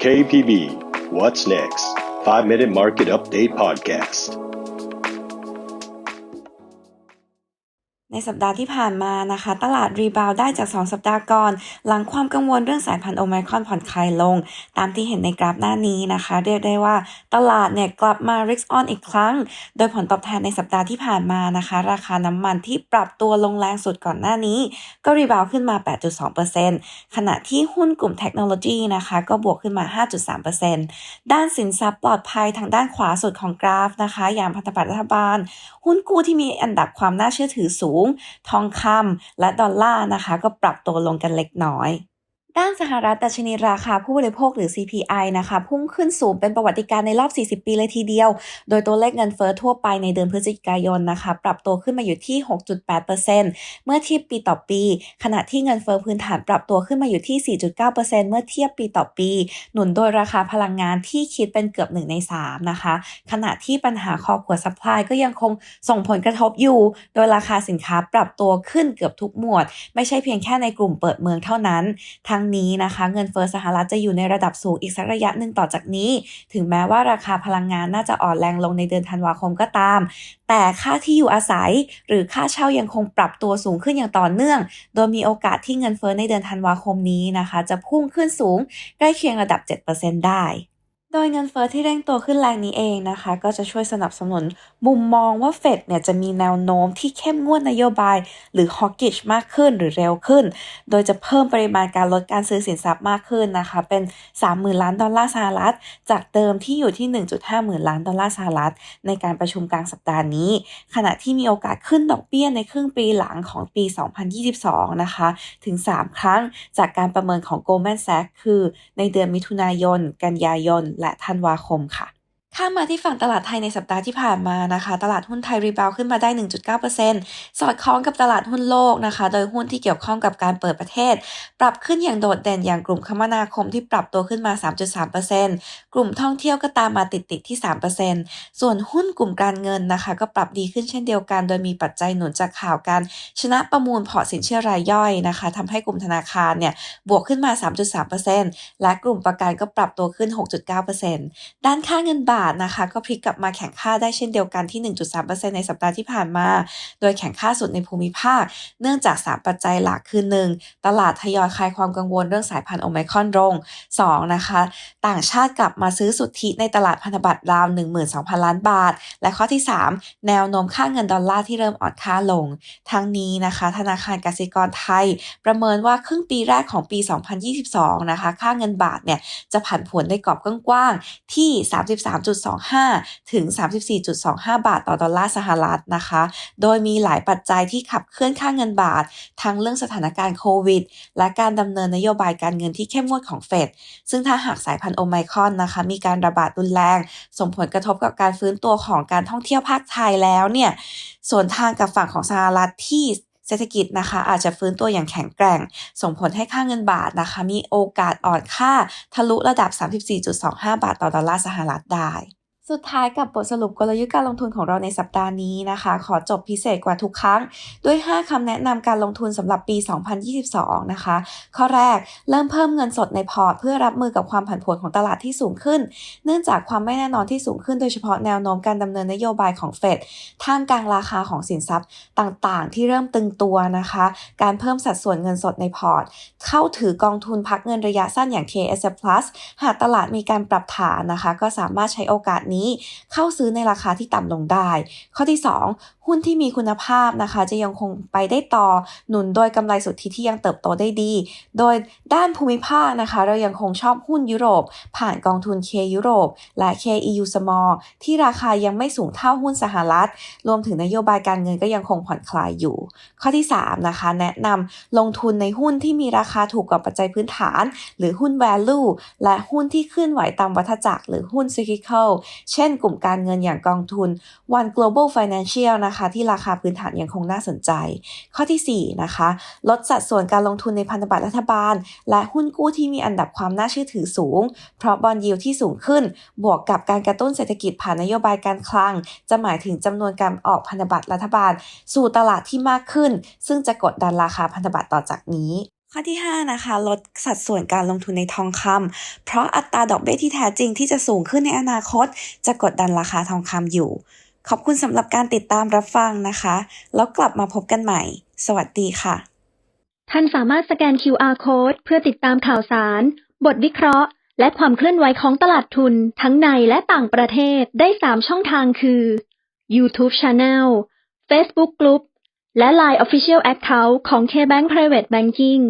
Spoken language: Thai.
KPB What's Next? 5 Minute Market Update Podcast ในสัปดาห์ที่ผ่านมานะคะ ตลาดรีบาวได้จาก 2 สัปดาห์ก่อน หลังความกังวลเรื่องสายพันธุ์โอไมครอนผ่อนคลายลง ตามที่เห็นในกราฟหน้านี้นะคะ เรียกได้ว่าตลาดเนี่ยกลับมา risk on อีกครั้ง โดยผลตอบแทนในสัปดาห์ที่ผ่านมานะคะ ราคาน้ำมันที่ปรับตัวลงแรงสุดก่อนหน้านี้ ก็รีบาวขึ้นมา 8.2%ขณะที่หุ้นกลุ่มเทคโนโลยีนะคะ ก็บวกขึ้นมา 5.3%ด้านสินทรัพย์ปลอดภัยทางด้านขวาสุดของกราฟนะคะ อย่างพันธบัตรรัฐบาล หุ้นกู้ที่มีอันดับความน่าเชื่อถือสูงทองคำและดอลลาร์นะคะ ก็ปรับตัวลงกันเล็กน้อย ด้านสหรัฐดัชนีราคาผู้บริโภคหรือ CPI นะคะ พุ่งขึ้นสูงเป็นประวัติการในรอบ 40 ปีเลยทีเดียว โดยตัวเลขเงินเฟอ้อทั่วไปในเดือนพฤศจิกายนนะคะ ปรับตัวขึ้นมาอยู่ที่ 6.8%เมื่อเทียบปีต่อปี ขณะที่เงินเฟอ้อพื้นฐานปรับตัวขึ้นมาอยู่ที่ 4.9%เมื่อเทียบปีต่อปี หนุนโดยราคาพลังงานที่คิดเป็นเกือบ 1 ใน 3 นะคะ ขณะที่ปัญหาคอขวดซัพพลายก็ยังคงส่งผลกระทบอยู่ โดยราคาสินค้าปรับตัวขึ้นเกือบทุกหมวด ไม่ใช่เพียงแค่ในกลุ่มเปิดเมืองเท่านั้นทั้งนี้นะคะ เงินเฟอ้อสหรัฐจะอยู่ในระดับสูงอีกสักระยะหนึ่งต่อจากนี้ ถึงแม้ว่าราคาพลังงานน่าจะอ่อนแรงลงในเดือนธันวาคมก็ตาม แต่ค่าที่อยู่อาศัย หรือค่าเช่ายังคงปรับตัวสูงขึ้นอย่างต่อเนื่อง โดยมีโอกาสที่เงินเฟอ้อในเดือนธันวาคมนี้นะคะ จะพุ่งขึ้นสูงใกล้เคียงระดับ 7%ได้ โดยเงินเฟอ้อที่เร่งตัวขึ้นแรงนี้เองนะคะ ก็จะช่วยสนับสนุนมุมมองว่าเฟดเนี่ยจะมีแนวโน้มที่เข้มงวดนโยบาย หรือฮอกกิชมากขึ้นหรือเร็วขึ้น โดยจะเพิ่มปริมาณการลดการซื้อสินทรัพย์มากขึ้นนะคะ เป็น 30,000 ล้านดอลลาร์สหรัฐ จากเดิมที่อยู่ที่ 1.5 หมื่นล้านดอลลาร์สหรัฐ ในการประชุมกลางสัปดาห์นี้ ขณะที่มีโอกาสขึ้นดอกเบี้ยในครึ่งปีหลังของปี 2022 นะคะถึง 3 ครั้งจากการประเมินของ Goldman Sachs คือ ในเดือนมิถุนายน กันยายนและธันวาคมค่ะ ข้ามาที่ฝั่งตลาดไทยในสัปดาห์ที่ผ่านมานะคะ ตลาดหุ้นไทยรีบาวขึ้นมาได้ 1.9%สอดคล้องกับตลาดหุ้นโลกนะคะ โดยหุ้นที่เกี่ยวข้องกับการเปิดประเทศ ปรับขึ้นอย่างโดดเด่นอย่างกลุ่มคมนาคมที่ปรับตัวขึ้นมา 3.3%กลุ่มท่องเที่ยวก็ตามมาติดติดที่ 3%ส่วนหุ้นกลุ่มการเงินนะคะ ก็ปรับดีขึ้นเช่นเดียวกัน โดยมีปัจจัยหนุนจากข่าวการชนะประมูลพอร์ตสินเชื่อรายย่อยนะคะทำให้กลุ่มธนาคารเนี่ยบวกขึ้นมา 3.3%และกลุ่มประกันก็ปรับตัวขึ้น 6.9%ด้านค่าเงินบาทาทนะคะ ก็พลิกกลับมาแข่งค่าได้เช่นเดียวกันที่ 1.3%ในสัปดาห์ที่ผ่านมา โดยแข่งค่าสุดในภูมิภาค เนื่องจาก 3 ปัจจัยหลักคือ 1. ตลาดทยอยคลายความกังวลเรื่องสายพันธุ์โอไมครอนลง 2. นะคะ ต่างชาติกลับมาซื้อสุทธิในตลาดพันธบัตรราว 12,000 ล้านบาท และข้อที่ 3 แนวโน้มค่าเงินดอลลาร์ที่เริ่มอ่อนค่าลง ทั้งนี้นะคะ ธนาคารกสิกรไทย ประเมินว่าครึ่งปีแรกของปี 2022 นะคะ ค่าเงินบาทเนี่ยจะผันผวนในกรอบกว้างๆที่ 33. 33.25 ถึง 34.25 บาทต่อดอลลาร์สหรัฐนะคะ โดยมีหลายปัจจัยที่ขับเคลื่อนค่าเงินบาท ทั้งเรื่องสถานการณ์โควิด และการดำเนินนโยบายการเงินที่เข้มงวดของเฟด ซึ่งถ้าหากสายพันธุ์โอไมครอนนะคะ มีการระบาดรุนแรง ส่งผลกระทบกับการฟื้นตัวของการท่องเที่ยวภาคไทยแล้วเนี่ยส่วนทางกับฝั่งของสหรัฐที่ เศรษฐกิจนะคะอาจจะฟื้นตัวอย่างแข็งแกร่ง ส่งผลให้ค่าเงินบาทนะคะมีโอกาสอ่อนค่าทะลุระดับ 34.25 บาทต่อดอลลาร์สหรัฐได้ สุดท้ายกับบทสรุปกลยุทธ์การลงทุนของเราในสัปดาห์นี้นะคะ ขอจบพิเศษกว่าทุกครั้ง ด้วย 5คำแนะนำการลงทุนสำหรับปี 2022 นะคะ ข้อแรกเริ่มเพิ่มเงินสดในพอร์ตเพื่อรับมือกับความผันผวนของตลาดที่สูงขึ้น เนื่องจากความไม่แน่นอนที่สูงขึ้นโดยเฉพาะแนวโน้มการดำเนินนโยบายของเฟดท่ามกลางราคาของสินทรัพย์ต่างๆ ที่เริ่มตึงตัวนะคะ การเพิ่มสัดส่วนเงินสดในพอร์ต เข้าถือกองทุนพักเงินระยะสั้นอย่าง KSF Plus หากตลาดมีการปรับฐานนะคะ ก็สามารถใช้โอกาสนี้เข้าซื้อในราคาที่ต่ำลงได้ ข้อที่ 2 หุ้นที่มีคุณภาพนะคะ จะยังคงไปได้ต่อหนุนโดยกำไรสุทธิที่ยังเติบโตได้ดี โดยด้านภูมิภาคนะคะ เรายังคงชอบหุ้นยุโรป ผ่านกองทุน K ยุโรป และ KEU Small ที่ราคายังไม่สูงเท่าหุ้นสหรัฐ รวมถึงนโยบายการเงินก็ยังคงผ่อนคลายอยู่ ข้อที่ 3 นะคะ แนะนำลงทุนในหุ้นที่มีราคาถูกกว่าปัจจัยพื้นฐาน หรือหุ้น value และหุ้นที่เคลื่อนไหวตามวัฏจักรหรือหุ้น cyclical เช่นกลุ่มการเงินอย่างกองทุน One Global Financial นะคะที่ราคาพื้นฐานยังคงน่าสนใจ ข้อที่ 4 นะคะ ลดสัดส่วนการลงทุนในพันธบัตรรัฐบาล และหุ้นกู้ที่มีอันดับความน่าเชื่อถือสูง เพราะบอลยิวที่สูงขึ้น บวกกับการกระตุ้นเศรษฐกิจผ่านนโยบายการคลัง จะหมายถึงจำนวนการออกพันธบัตรรัฐบาล สู่ตลาดที่มากขึ้น ซึ่งจะกดดันราคาพันธบัตรต่อจากนี้ ข้อที่ 5 นะคะ ลดสัดส่วนการลงทุนในทองคำเพราะอัตราดอกเบี้ยที่แท้จริงที่จะสูงขึ้นในอนาคต จะกดดันราคาทองคำอยู่ ขอบคุณสำหรับการติดตามรับฟังนะคะ แล้วกลับมาพบกันใหม่ สวัสดีค่ะ ท่านสามารถสแกน QR Code เพื่อติดตามข่าวสาร บทวิเคราะห์ และความเคลื่อนไหวของตลาดทุนทั้งในและต่างประเทศได้ 3 ช่องทางคือ YouTube Channel Facebook Group และ Line Official Account ของ KBank Private Banking